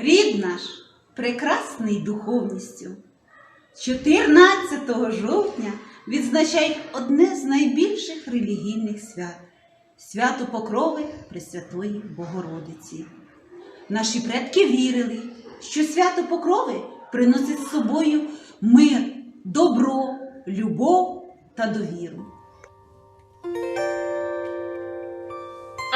Рід наш прекрасний духовністю. 14 жовтня відзначають одне з найбільших релігійних свят свято Покрови Пресвятої Богородиці. Наші предки вірили, що свято Покрови приносить з собою мир, добро, любов та довіру.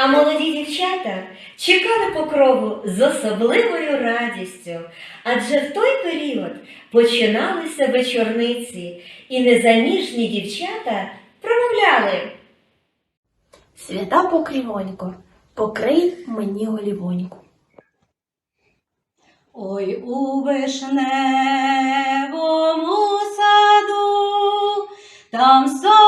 А молоді дівчата чекали покрову з особливою радістю, адже в той період починалися вечорниці, і незаміжні дівчата промовляли. Свята покрівонько, покрий мені голівоньку. Ой у вишневому саду, там соловейко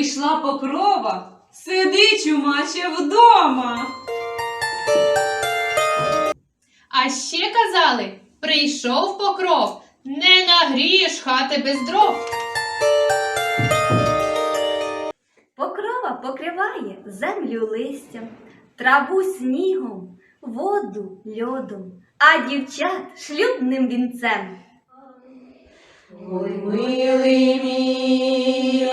Прийшла покрова, сидить чумаче вдома. А ще казали, прийшов покров, не нагрієш хати без дров. Покрова покриває землю листям, траву снігом, воду льодом, а дівчат шлюбним вінцем. Ой, милий мій,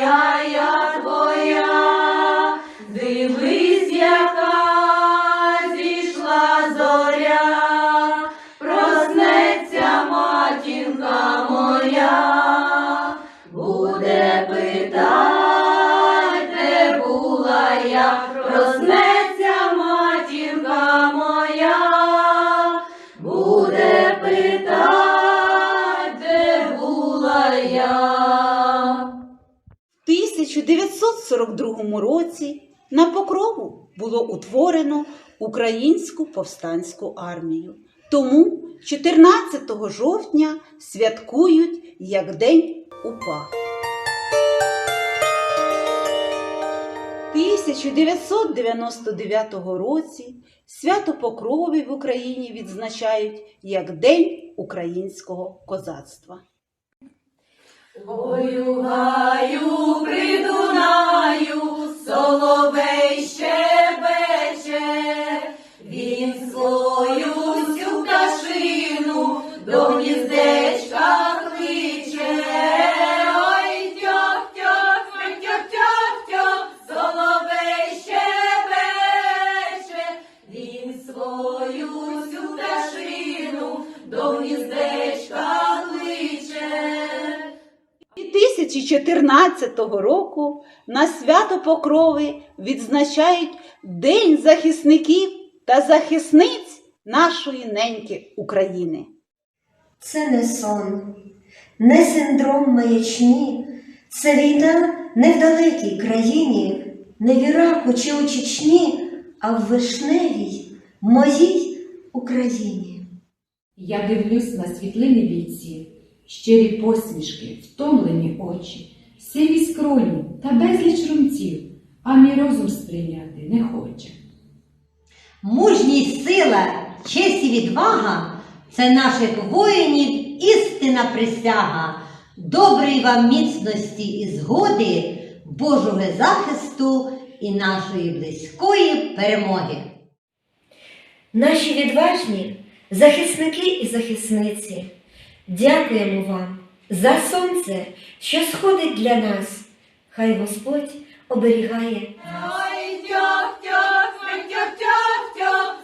1942 році на Покрову було утворено Українську повстанську армію. Тому 14 жовтня святкують як День УПА. 1999 році свято Покрови в Україні відзначають як День українського козацтва. Ой, гаю при Дунаю, соловей щебече, він свою всю пташину до гніздечка кличе. Ой, тьох, тьох, ой, щебече, він свою всю пташину до гніздечка 2014 року на свято Покрови відзначають День захисників та захисниць нашої неньки України. Це не сон, не синдром маячні, це війна не в далекій країні, не в Іраку чи у Чечні, а в вишневій моїй Україні. Я дивлюсь на світлини бійці, щирі посмішки, втомлені очі, сиві скроні та безліч румців, а мій розум сприйняти не хоче. Мужність, сила, честь і відвага це наших воїнів істина присяга. Доброї вам міцності і згоди, Божого захисту і нашої близької перемоги. Наші відважні захисники і захисниці, дякуємо вам за сонце, що сходить для нас. Хай Господь оберігає. Ой, тьох, тьох, тьох, тьох, тьох,